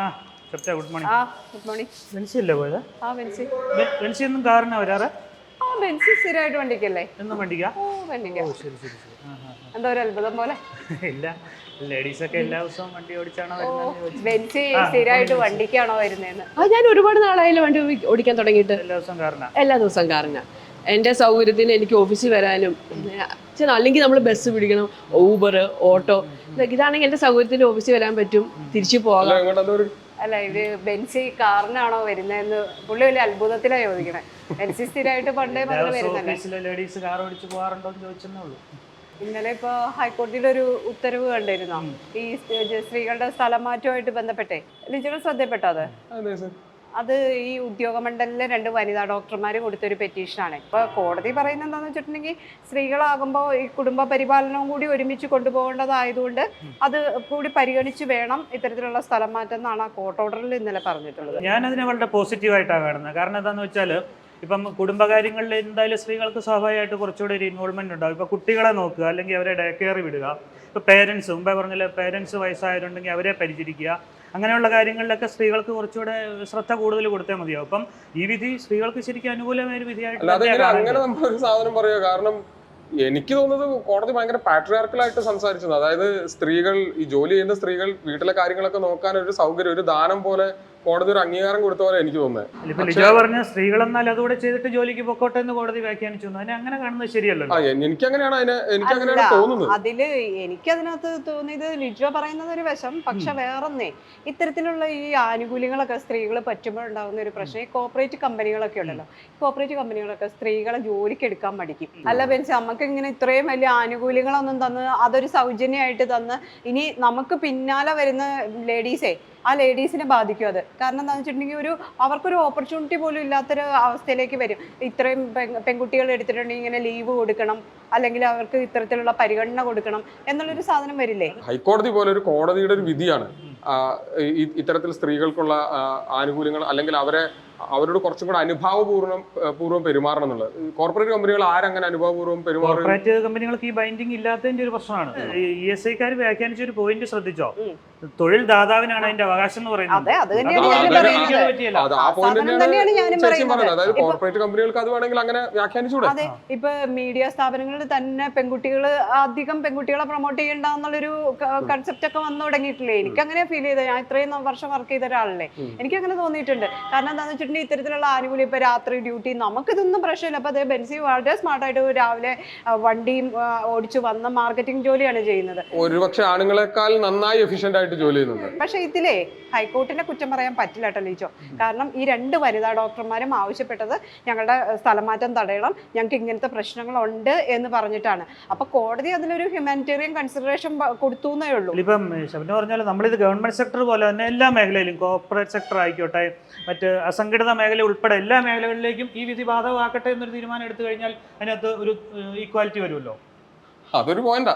ആ സപ്റ്റ good morning ആ ഗുഡ് മോർണിംഗ് വെൻസി അല്ലേ പോയത്? ആ വെൻസി വെൻസി ഒന്നും എന്നും കാറിനാ വരാറ്? ആ വെൻസി സ്ഥിരമായിട്ട് വണ്ടിക്കല്ലേ? എന്നും വണ്ടിക്കാ? ഓ വണ്ടിക്ക. ഓ ശരി ശരി ശരി. എന്താ ഒരു അത്ഭുതം പോലെ? ഇല്ല ലേഡീസ് ഒക്കെ എല്ലാ ദിവസവും വണ്ടി ഓടിച്ചാണോ ബെൻസി സ്ഥിരമായിട്ട് വണ്ടിക്കാണോ വരുന്നതെന്ന്. ആ ഞാൻ ഒരുപാട് നാളായാലും വണ്ടി ഓടിക്കാൻ തുടങ്ങിയിട്ട്. എല്ലാ ദിവസവും കാറിനാ? എല്ലാ ദിവസവും കാറിനാ. എന്റെ സൗകര്യത്തിന് എനിക്ക് ഓഫീസിൽ വരാനും അല്ലെങ്കിൽ നമ്മൾ ബസ് പിടിക്കണം ഊബർ ഓട്ടോ ഇതാണെങ്കിൽ എന്റെ സൗകര്യത്തിന് ഓഫീസിൽ വരാൻ പറ്റും. തിരിച്ചു പോകാം. അല്ല ഇത് ബെൻസി കാറിനാണോ വരുന്നതെന്ന് പുള്ളി വലിയ അത്ഭുതത്തിലാണ് ചോദിക്കണേ. ബെൻസി സ്ഥിരമായിട്ട് പണ്ടേ ഇന്നലെ ഇപ്പൊ ഹൈക്കോടതിയുടെ ഒരു ഉത്തരവ് കണ്ടിരുന്നോ? ഈ സ്ത്രീകളുടെ സ്ഥലം മാറ്റവുമായിട്ട് ബന്ധപ്പെട്ടേ? ലിജുകൾ ശ്രദ്ധപ്പെട്ടു അത്? അതെ സർ. അത് ഈ ഉദ്യോഗമണ്ഡലിലെ രണ്ട് വനിതാ ഡോക്ടർമാർ കൊടുത്തൊരു പെറ്റീഷനാണ്. ഇപ്പൊ കോടതി പറയുന്നത് എന്താണെന്ന് വെച്ചിട്ടുണ്ടെങ്കിൽ സ്ത്രീകളാകുമ്പോൾ ഈ കുടുംബ പരിപാലനവും കൂടി ഒരുമിച്ച് കൊണ്ടുപോകേണ്ടതായതുകൊണ്ട് അത് കൂടി പരിഗണിച്ച് വേണം ഇത്തരത്തിലുള്ള സ്ഥലം മാറ്റം എന്നാണ് ആ കോർട്ട് ഓർഡറിൽ ഇന്നലെ പറഞ്ഞിട്ടുള്ളത്. ഞാൻ അതിനെ വളരെ പോസിറ്റീവായിട്ടാണ് കാണുന്നത്. കാരണം എന്താണെന്ന് വെച്ചാൽ ഇപ്പം കുടുംബകാര്യങ്ങളിൽ എന്തായാലും സ്ത്രീകൾക്ക് സ്വാഭാവികമായിട്ട് കുറച്ചുകൂടി ഒരു ഇൻവോൾവ്മെന്റ് ഉണ്ടാവും. ഇപ്പോൾ കുട്ടികളെ നോക്കുക അല്ലെങ്കിൽ അവരെ ഡേ കെയർ വിടുക. ഇപ്പോൾ പേരൻസ് മുമ്പേ പറഞ്ഞാൽ പേരൻസ് വയസ്സായവരുണ്ടെങ്കിൽ അവരെ പരിചരിക്കുക. അങ്ങനെയുള്ള കാര്യങ്ങളിലൊക്കെ സ്ത്രീകൾക്ക് കുറച്ചുകൂടെ ശ്രദ്ധ കൂടുതൽ കൊടുത്താൽ മതിയാവും. അപ്പം ഈ വിധി സ്ത്രീകൾക്ക് ശരിക്കും അനുകൂലമായ ഒരു വിധിയായിട്ട് അങ്ങനെ നമ്മളൊരു സാധനം പറയുക കാരണം എനിക്ക് തോന്നുന്നത് കോടതി ഭയങ്കര പാട്രിയാർക്കലായിട്ട് സംസാരിച്ചത്. അതായത് സ്ത്രീകൾ ഈ ജോലി ചെയ്യുന്ന സ്ത്രീകൾ വീട്ടിലെ കാര്യങ്ങളൊക്കെ നോക്കാൻ ഒരു സൗകര്യം ഒരു ദാനം പോലെ കോടതി ഒരു അംഗീകാരം കൊടുത്ത പോലെ എനിക്ക് തോന്നുന്നത്. ലിജോ പറഞ്ഞ അതുകൂടെ ചെയ്തിട്ട് ജോലിക്ക് പൊക്കോട്ടെ എന്ന് കോടതി വ്യാഖ്യാനിച്ചു എന്ന്. അതിനെ അങ്ങനെ കാണുന്നത് എനിക്ക് അങ്ങനെയാണ് അതിനെ എനിക്ക് അങ്ങനെയാണ് തോന്നുന്നത്. അതിൽ എനിക്കതിനകത്ത് തോന്നിയത് ലിജോ പറയുന്നത് ഒരു വശം പക്ഷെ വേറൊന്നേ ഇത്തരത്തിലുള്ള ഈ ആനുകൂല്യങ്ങളൊക്കെ സ്ത്രീകൾ പറ്റുമ്പോഴുണ്ടാകുന്ന ഒരു പ്രശ്നം ഈ കോപ്പറേറ്റ് കമ്പനികളൊക്കെ ഉണ്ടല്ലോ. കോപ്പറേറ്റ് കമ്പനികളൊക്കെ സ്ത്രീകളെ ജോലിക്ക് എടുക്കാൻ പഠിക്കും. അല്ല ബെൻസ് നമുക്ക് ഇങ്ങനെ ഇത്രയും വലിയ ആനുകൂല്യങ്ങളൊന്നും തന്ന് അതൊരു സൗജന്യമായിട്ട് തന്ന് ഇനി നമുക്ക് പിന്നാലെ വരുന്ന ലേഡീസേ ആ ലേഡീസിനെ ബാധിക്കും അത്. കാരണം എന്താണെന്ന് വെച്ചിട്ടുണ്ടെങ്കിൽ ഒരു അവർക്കൊരു ഓപ്പർച്യൂണിറ്റി പോലും ഇല്ലാത്തൊരു അവസ്ഥയിലേക്ക് വരും. ഇത്രയും പെൺ- പെൺകുട്ടികൾ എടുത്തിട്ടുണ്ടെങ്കിൽ ഇങ്ങനെ ലീവ് കൊടുക്കണം അല്ലെങ്കിൽ അവർക്ക് ഇത്തരത്തിലുള്ള പരിഗണന കൊടുക്കണം എന്നുള്ളൊരു സാധനം വരില്ലേ? ഹൈക്കോടതി പോലെ ഒരു കോടതിയുടെ ഒരു വിധിയാണ്. ഇത്തരത്തിൽ സ്ത്രീകൾക്കുള്ള ആനുകൂല്യങ്ങൾ അല്ലെങ്കിൽ അവരെ അവരോട് കുറച്ചും കൂടെ അനുഭാവപൂർവം പൂർവം പെരുമാറണം എന്നുള്ളത്. കോർപ്പറേറ്റ് കമ്പനികൾ ആരങ്ങനെ അനുഭാവപൂർവം പെരുമാറും? കോർപ്പറേറ്റ് കമ്പനികൾക്ക് ഈ ബൈൻഡിങ് ഇല്ലാത്തതിന്റെ ഒരു പ്രശ്നമാണ്. ഇ എസ് ഐക്കാർ വ്യാഖ്യാനിച്ച ഒരു പോയിന്റ് ശ്രദ്ധിച്ചോ. തൊഴിൽ ദാതാവിനാണ് അതിന്റെ അവകാശം എന്ന് പറയുന്നത്. അതായത് ഇപ്പൊ- കോർപ്പറേറ്റ് കമ്പനികൾക്ക് അത് വേണമെങ്കിൽ അങ്ങനെ വ്യാഖ്യാനിച്ചൂടെ? അതെ ഇപ്പൊ മീഡിയ സ്ഥാപനങ്ങളിൽ തന്നെ പെൺകുട്ടികൾ അധികം പെൺകുട്ടികളെ പ്രൊമോട്ട് ചെയ്യണ്ട എന്നുള്ളൊരു കൺസെപ്റ്റ് ഒക്കെ വന്നു തുടങ്ങിയിട്ടില്ലേ? എനിക്ക് അങ്ങനെ ഫീൽ ചെയ്ത ഞാൻ ഇത്രയും വർഷം വർക്ക് ചെയ്ത ഒരാളല്ലേ? എനിക്ക് അങ്ങനെ തോന്നിയിട്ടുണ്ട്. കാരണം എന്താണെന്ന് വെച്ചിട്ടുണ്ടെങ്കിൽ ഇത്തരത്തിലുള്ള ആനുകൂല്യം ഇപ്പൊ രാത്രി ഡ്യൂട്ടി നമുക്ക് നമുക്കിതൊന്നും പ്രശ്നമില്ല. അപ്പൊ അതേ ബെൻസി വളരെ സ്മാർട്ടായിട്ട് രാവിലെ വണ്ടിയും ഓടിച്ചു വന്ന മാർക്കറ്റിംഗ് ജോലിയാണ് ചെയ്യുന്നത്. ഒരുപക്ഷെ ആണുങ്ങളെക്കാൾ നന്നായി എഫിഷ്യന്റ് ആയിട്ട് ജോലി ചെയ്യുന്നുണ്ട്. പക്ഷെ ഇതിലേ ഹൈക്കോർട്ടിനെ കുറ്റം പറയാൻ പറ്റില്ല കേട്ടോ ലീച്ചോ കാരണം ഈ രണ്ട് വനിതാ ഡോക്ടർമാരും ആവശ്യപ്പെട്ടത് ഞങ്ങളുടെ സ്ഥലമാറ്റം തടയണം ഞങ്ങൾക്ക് ഇങ്ങനത്തെ പ്രശ്നങ്ങളുണ്ട് എന്ന് പറഞ്ഞിട്ടാണ്. അപ്പൊ കോടതി അതിലൊരു ഹ്യൂമാനിറ്റേറിയൻ കൺസിഡറേഷൻ കൊടുത്തു എന്നേ ഉള്ളൂ. ഇപ്പം ശബന പറഞ്ഞാൽ നമ്മളിത് ഗവൺമെന്റ് സെക്ടർ പോലെ തന്നെ എല്ലാ മേഖലയിലും കോർപ്പറേറ്റ് സെക്ടർ ആയിക്കോട്ടെ മറ്റ് അസംഘടിത മേഖല ഉൾപ്പെടെ എല്ലാ മേഖലകളിലേക്കും ഈ വിധി ബാധകമാക്കട്ടെ എന്നൊരു തീരുമാനം എടുത്തു കഴിഞ്ഞാൽ അതിനകത്ത് ഒരു ഈക്വാലിറ്റി വരുമല്ലോ? അതൊരു പോയിന്റാ